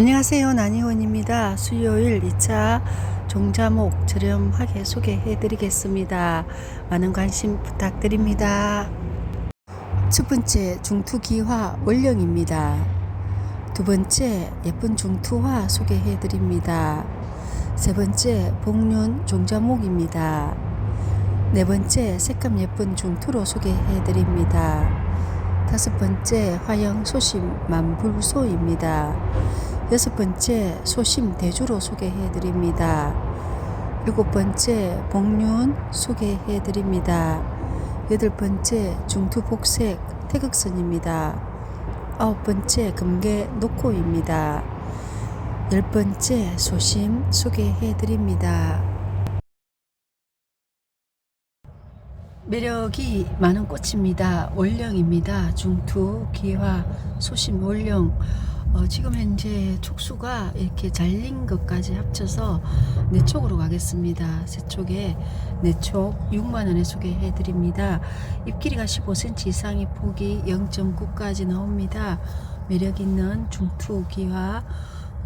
안녕하세요. 나니원입니다. 수요일 2차 종자목 저렴하게 소개해 드리겠습니다. 많은 관심 부탁드립니다. 첫 번째 중투기화 원령입니다. 두 번째 예쁜 중투화 소개해 드립니다. 세 번째 복륜 종자목입니다. 네 번째 색감 예쁜 중투로 소개해 드립니다. 다섯 번째 화영 소심 만불소입니다. 여섯 번째 소심 대주로 소개해 드립니다. 일곱 번째 복륜 소개해 드립니다. 여덟 번째 중투 복색 태극선입니다. 아홉 번째 금계 녹호입니다. 열 번째 소심 소개해 드립니다. 매력이 많은 꽃입니다. 월령입니다. 중투, 기화, 소심, 월령. 어, 지금 현재 촉수가 이렇게 잘린 것까지 합쳐서 네 촉으로 가겠습니다. 세 촉에 네촉 6만 원에 소개해 드립니다. 잎 길이가 15cm 이상의 폭이 0.9까지 나옵니다. 매력 있는 중투, 기화,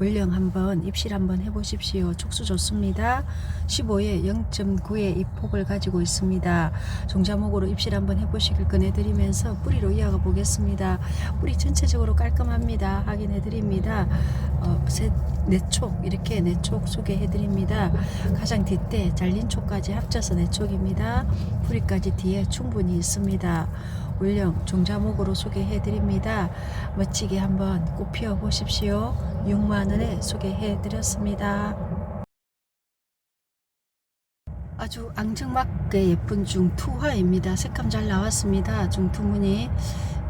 월령 한번 입실 한번 해보십시오. 촉수 좋습니다. 15에 0.9의 입폭을 가지고 있습니다. 종자목으로 입실 한번 해보시길 권해드리면서 뿌리로 이어가 보겠습니다. 뿌리 전체적으로 깔끔합니다. 확인해드립니다. 어, 셋, 네촉 이렇게 네촉 소개해드립니다. 가장 뒷대 잘린 촉까지 합쳐서 네촉입니다. 뿌리까지 뒤에 충분히 있습니다. 울령 종자목으로 소개해 드립니다. 멋지게 한번 꽃 피워 보십시오. 6만 원에 소개해 드렸습니다. 아주 앙증맞게 예쁜 중투화입니다. 색감 잘 나왔습니다. 중투무늬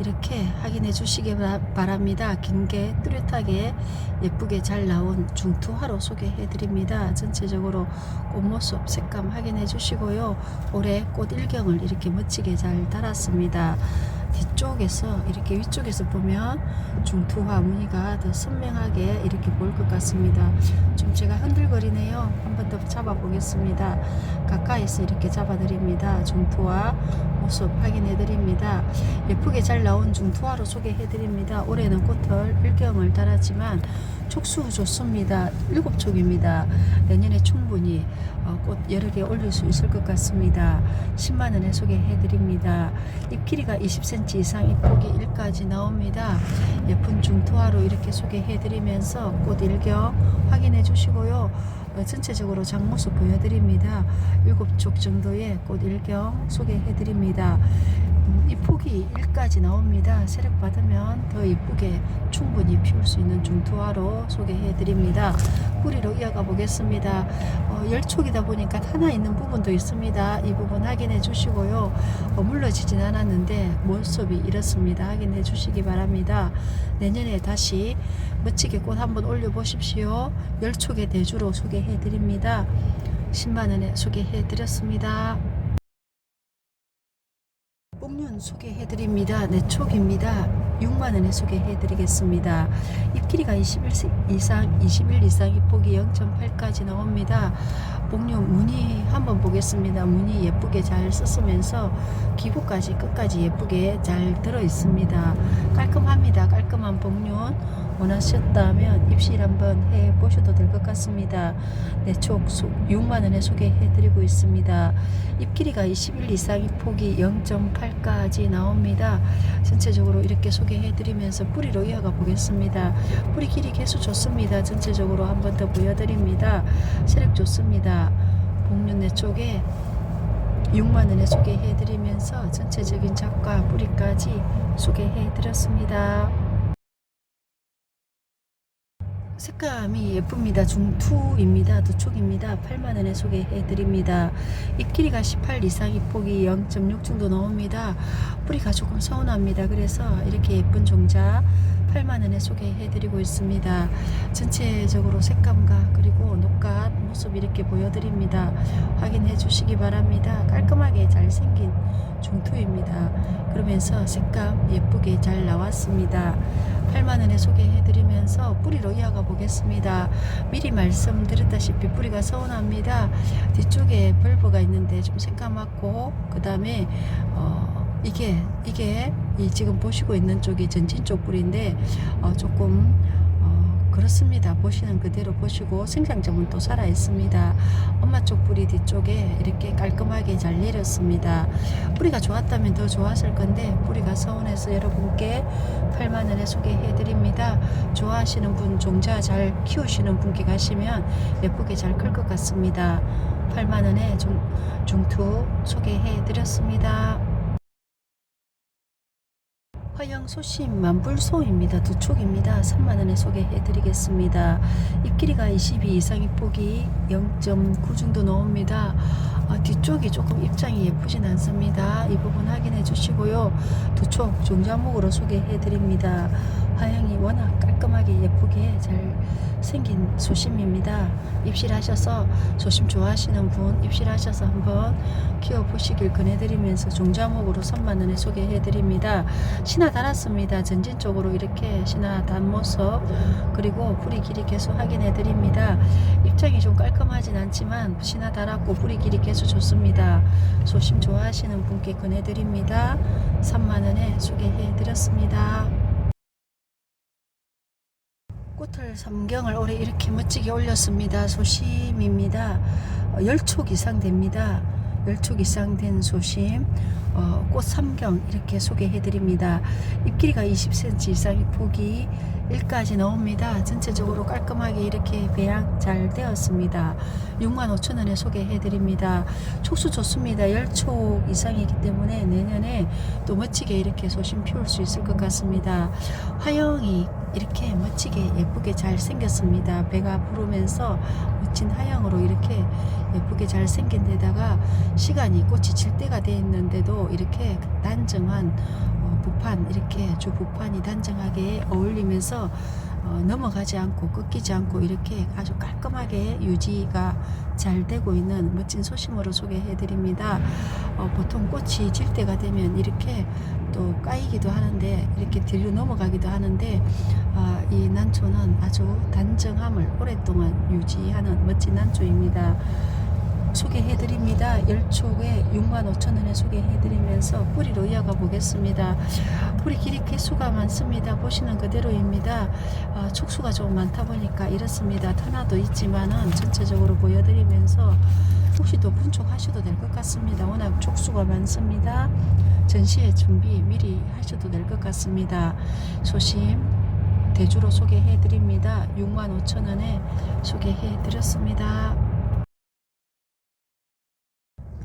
이렇게 확인해 주시기 바랍니다. 긴게 뚜렷하게 예쁘게 잘 나온 중투화로 소개해 드립니다. 전체적으로 꽃모습 색감 확인해 주시고요. 올해 꽃 일경을 이렇게 멋지게 잘 달았습니다. 뒤쪽에서 이렇게 위쪽에서 보면 중투화 무늬가 더 선명하게 이렇게 보일 것 같습니다. 좀 제가 흔들거리네요. 한 번 더 잡아 보겠습니다. 가까이서 이렇게 잡아 드립니다. 중투화 모습 확인해 드립니다. 예쁘게 잘 나온 중투화로 소개해 드립니다. 올해는 꽃을 일경을 달았지만 촉수 좋습니다. 일곱 촉입니다. 내년에 충분히 어, 꽃 여러 개 올릴 수 있을 것 같습니다. 10만 원에 소개해 드립니다. 잎 길이가 20cm 이상 잎 폭이 1까지 나옵니다. 예쁜 중투화로 이렇게 소개해 드리면서 꽃 일경 확인해 주시고요. 어, 전체적으로 장모습 보여드립니다. 일곱 쪽 정도의 꽃 일경 소개해 드립니다. 음, 이 폭이 1까지 나옵니다. 세력 받으면 더 이쁘게 충분히 피울 수 있는 중투화로 소개해 드립니다. 뿌리로 이어가 보겠습니다. 어, 열촉이다 보니까 하나 있는 부분도 있습니다. 이 부분 확인해 주시고요. 어, 물러지진 않았는데 모습이 이렇습니다. 확인해 주시기 바랍니다. 내년에 다시 멋지게 꽃 한번 올려 보십시오. 열촉의 대주로 소개해 드립니다. 10만 원에 소개해 드렸습니다. 뽕륜 소개해 드립니다. 네 촉입니다. 6만 원에 소개해 드리겠습니다. 잎 길이가 21 이상 21 이상 잎 폭이 0.8까지 나옵니다. 복륜 무늬 한번 보겠습니다. 무늬 예쁘게 잘 썼으면서 기부까지 끝까지 예쁘게 잘 들어 있습니다. 깔끔합니다. 깔끔한 복륜 원하셨다면 입실 한번 해 보셔도 될 것 같습니다. 네, 촉 6만 원에 소개해 드리고 있습니다. 잎 길이가 21 이상 잎 폭이 0.8까지 나옵니다. 전체적으로 이렇게 소개해 드리면서 뿌리로 이어가 보겠습니다. 뿌리 길이 개수 좋습니다. 전체적으로 한 번 더 보여드립니다. 세력 좋습니다. 복륜내 쪽에 6만원에 소개해 드리면서 전체적인 작과 뿌리까지 소개해 드렸습니다. 색감이 예쁩니다. 중투입니다. 두 촉입니다. 8만원에 소개해 드립니다. 잎 길이가 18 이상 잎 폭이 0.6 정도 나옵니다. 뿌리가 조금 서운합니다. 그래서 이렇게 예쁜 종자 8만원에 소개해 드리고 있습니다. 전체적으로 색감과 그리고 녹갓 모습 이렇게 보여드립니다. 확인해 주시기 바랍니다. 깔끔하게 잘생긴 중투입니다. 그러면서 색감 예쁘게 잘 나왔습니다. 8만원에 소개해드리면서 뿌리로 이어가 보겠습니다. 미리 말씀드렸다시피 뿌리가 서운합니다. 뒤쪽에 벌브가 있는데 좀 새까맣고 그 다음에 어, 이게 이게 이 지금 보시고 있는 쪽이 전진 쪽 뿌리인데 어, 조금 어, 그렇습니다. 보시는 그대로 보시고 생장점은 또 살아 있습니다. 엄마 쪽 뿌리 뒤쪽에 이렇게 깔끔하게 잘 내렸습니다. 뿌리가 좋았다면 더 좋았을 건데 뿌리가 서운해서 여러분께 8만 원에 소개해 드립니다. 좋아하시는 분 종자 잘 키우시는 분께 가시면 예쁘게 잘 클 것 같습니다. 8만 원에 중, 중투 소개해 드렸습니다. 화양 소심 만불소입니다. 두 촉입니다. 3만 원에 소개해 드리겠습니다. 입 길이가 22 이상의 폭이 0.9 정도 나옵니다. 아, 뒤쪽이 조금 입장이 예쁘진 않습니다. 이 부분 확인해 주시고요. 두촉 종자목으로 소개해 드립니다. 화양이 워낙 깔끔하게 예쁘게 잘 생긴 소심입니다. 입실하셔서 소심 좋아하시는 분 입실하셔서 한번 키워보시길 권해드리면서 종자목으로 3만 원에 소개해 드립니다. 신화 달았습니다. 전진 쪽으로 이렇게 신화 단 모습 그리고 뿌리 길이 개수 확인해 드립니다. 입장이 좀 깔끔하진 않지만 신화 달았고 뿌리 길이 개수 좋습니다. 소심 좋아하시는 분께 권해 드립니다. 3만 원에 소개해 드렸습니다. 꽃을 삼경을 올해 이렇게 멋지게 올렸습니다. 소심입니다. 어, 10촉 이상 됩니다. 10촉 이상 된 소심 어, 꽃 삼경 이렇게 소개해 드립니다. 잎 길이가 20cm 이상의 폭이 1까지 나옵니다. 전체적으로 깔끔하게 이렇게 배양 잘 되었습니다. 65,000원에 소개해 드립니다. 촉수 좋습니다. 10촉 이상이기 때문에 내년에 또 멋지게 이렇게 소심 피울 수 있을 것 같습니다. 화영이 이렇게 멋지게 예쁘게 잘 생겼습니다. 배가 부르면서 멋진 하양으로 이렇게 예쁘게 잘 생긴 데다가 시간이 꽃이 질 때가 돼 있는데도 이렇게 단정한 어, 부판 이렇게 주 부판이 단정하게 어울리면서 어, 넘어가지 않고 꺾이지 않고 이렇게 아주 깔끔하게 유지가 잘 되고 있는 멋진 소심으로 소개해 드립니다. 어, 보통 꽃이 질 때가 되면 이렇게 또 까이기도 하는데 이렇게 뒤로 넘어가기도 하는데 아, 이 난초는 아주 단정함을 오랫동안 유지하는 멋진 난초입니다. 소개해 드립니다. 10촉에 6만 5천 원에 소개해 드리면서 뿌리로 이어가 보겠습니다. 뿌리 길이 개수가 많습니다. 보시는 그대로입니다. 아, 촉수가 좀 많다 보니까 이렇습니다. 터나도 있지만은 전체적으로 보여드리면서 혹시 또 분촉하셔도 될 것 같습니다. 워낙 촉수가 많습니다. 전시회 준비 미리 하셔도 될 것 같습니다. 소심 대주로 소개해 드립니다. 6만 5천 원에 소개해 드렸습니다.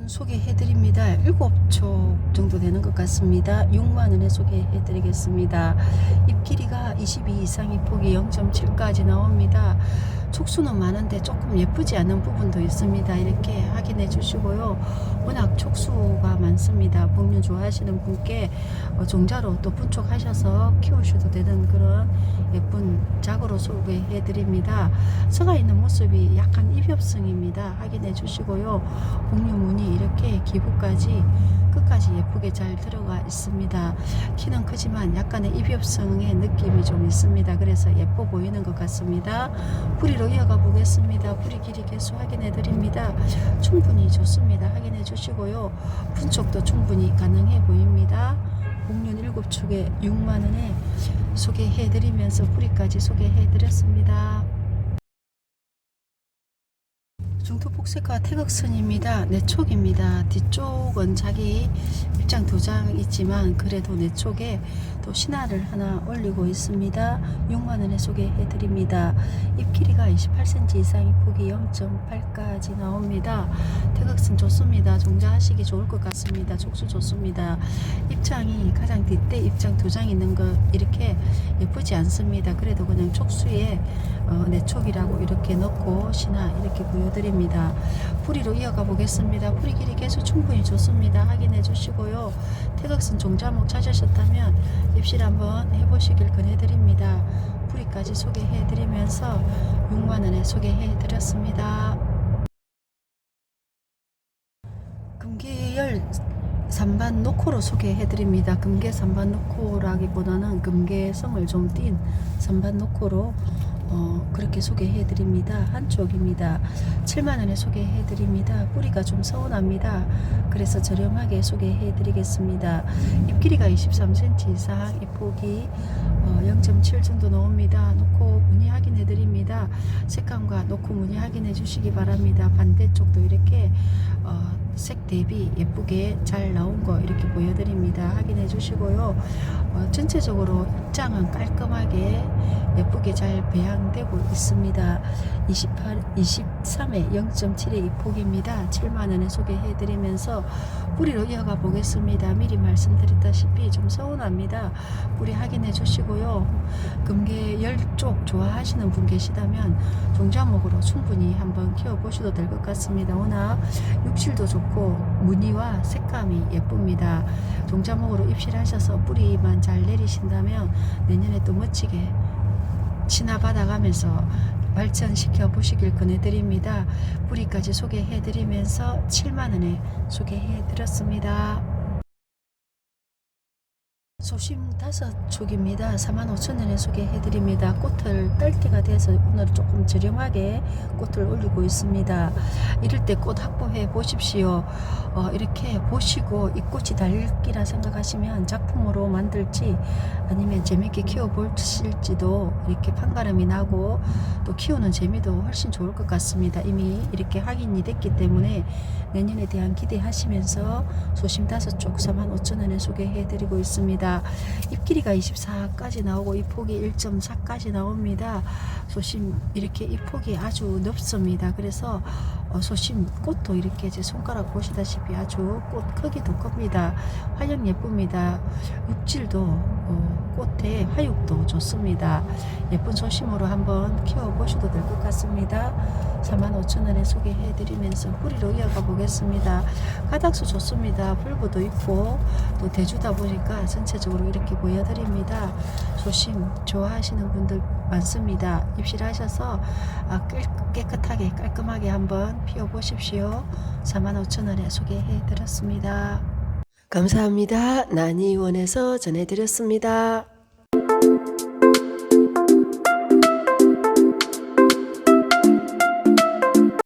복륜 소개해 드립니다. 7촉 정도 되는 것 같습니다. 6만 원에 소개해 드리겠습니다. 잎 길이가 22 이상의 폭이 0.7까지 나옵니다. 촉수는 많은데 조금 예쁘지 않은 부분도 있습니다. 이렇게 확인해 주시고요. 워낙 촉수가 많습니다. 복륜 좋아하시는 분께 어, 종자로 또 분촉하셔서 키우셔도 되는 그런 예쁜 작으로 소개해 드립니다. 서가 있는 모습이 약간 입엽성입니다. 확인해 주시고요. 복륜무늬 이렇게 기부까지 끝까지 예쁘게 잘 들어가 있습니다. 키는 크지만 약간의 입엽성의 느낌이 좀 있습니다. 그래서 예뻐 보이는 것 같습니다. 뿌리로 이어가 보겠습니다. 뿌리 길이 개수 확인해 드립니다. 충분히 좋습니다. 확인해 주시고요. 분촉도 충분히 가능해 보입니다. 복륜 7축에 6만원에 소개해 드리면서 뿌리까지 소개해 드렸습니다. 중투 폭색과 태극선입니다. 내 촉입니다. 뒤쪽은 자기 입장 두장 있지만 그래도 내 촉에 또 신화를 하나 올리고 있습니다. 6만원에 소개해 드립니다. 입 길이가 28cm 이상의 폭이 0.8까지 나옵니다. 태극선 좋습니다. 종자하시기 좋을 것 같습니다. 촉수 좋습니다. 입장이 가장 뒷대 입장 두장 있는 거 이렇게 예쁘지 않습니다. 그래도 그냥 촉수에 어, 내 촉이라고 이렇게 넣고 신화 이렇게 보여드립니다. 뿌리로 이어가 보겠습니다. 뿌리 길이 개수 충분히 좋습니다. 확인해 주시고요. 태극선 종자목 찾으셨다면 입실 한번 해보시길 권해드립니다. 뿌리까지 소개해드리면서 6만원에 소개해드렸습니다. 금계열 산반 노코로 소개해드립니다. 금계 산반 노코라기보다는 금계성을 좀띈 산반 노코로 어, 그렇게 소개해드립니다. 한쪽입니다. 7만원에 소개해드립니다. 뿌리가 좀 서운합니다. 그래서 저렴하게 소개해드리겠습니다. 잎 길이가 23cm 이상, 잎 폭이 어, 0.7 17 정도 나옵니다. 놓고 드립니다. 색감과 놓고 문의 확인해 주시기 바랍니다. 반대쪽도 이렇게 어, 색 대비 예쁘게 잘 나온 거 이렇게 보여드립니다. 확인해 주시고요. 어, 전체적으로 입장은 깔끔하게 예쁘게 잘 배양되고 있습니다. 28, 23에 0.7의 입폭입니다. 7만원에 소개해 드리면서 뿌리로 이어가 보겠습니다. 미리 말씀드렸다시피 좀 서운합니다. 뿌리 확인해 주시고요. 금계 열쪽 좋아하시는 분 계시다면 종자목으로 충분히 한번 키워보셔도 될 것 같습니다. 워낙 육질도 좋고 무늬와 색감이 예쁩니다. 종자목으로 입실하셔서 뿌리만 잘 내리신다면 내년에 또 멋지게 진화받아가면서 발전시켜 보시길 권해드립니다. 뿌리까지 소개해드리면서 7만원에 소개해드렸습니다. 소심 다섯 촉입니다. 45,000원에 소개해드립니다. 꽃을 딸 때가 돼서 오늘 조금 저렴하게 꽃을 올리고 있습니다. 이럴 때 꽃 확보해 보십시오. 어, 이렇게 보시고 이 꽃이 달기라 생각하시면 작품으로 만들지 아니면 재밌게 키워보실지도 이렇게 판가름이 나고 또 키우는 재미도 훨씬 좋을 것 같습니다. 이미 이렇게 확인이 됐기 때문에 내년에 대한 기대하시면서 소심 다섯 쪽 45,000원에 소개해드리고 있습니다. 잎 길이가 24까지 나오고 잎 폭이 1.4까지 나옵니다. 소심 이렇게 잎 폭이 아주 넓습니다. 그래서 어, 소심 꽃도 이렇게 제 손가락 보시다시피 아주 꽃 크기도 큽니다. 화력 예쁩니다. 육질도 어, 꽃의 화육도 좋습니다. 예쁜 소심으로 한번 키워보셔도 될 것 같습니다. 45,000원에 소개해드리면서 뿌리로 이어가 보겠습니다. 가닥수 좋습니다. 불부도 있고 또 대주다 보니까 전체적으로 이렇게 보여드립니다. 소심 좋아하시는 분들 많습니다. 입실하셔서 아, 깨- 깨끗하게 깔끔하게 한번 피워보십시오. 45,000원에 소개해드렸습니다. 감사합니다. 난이원에서 전해드렸습니다.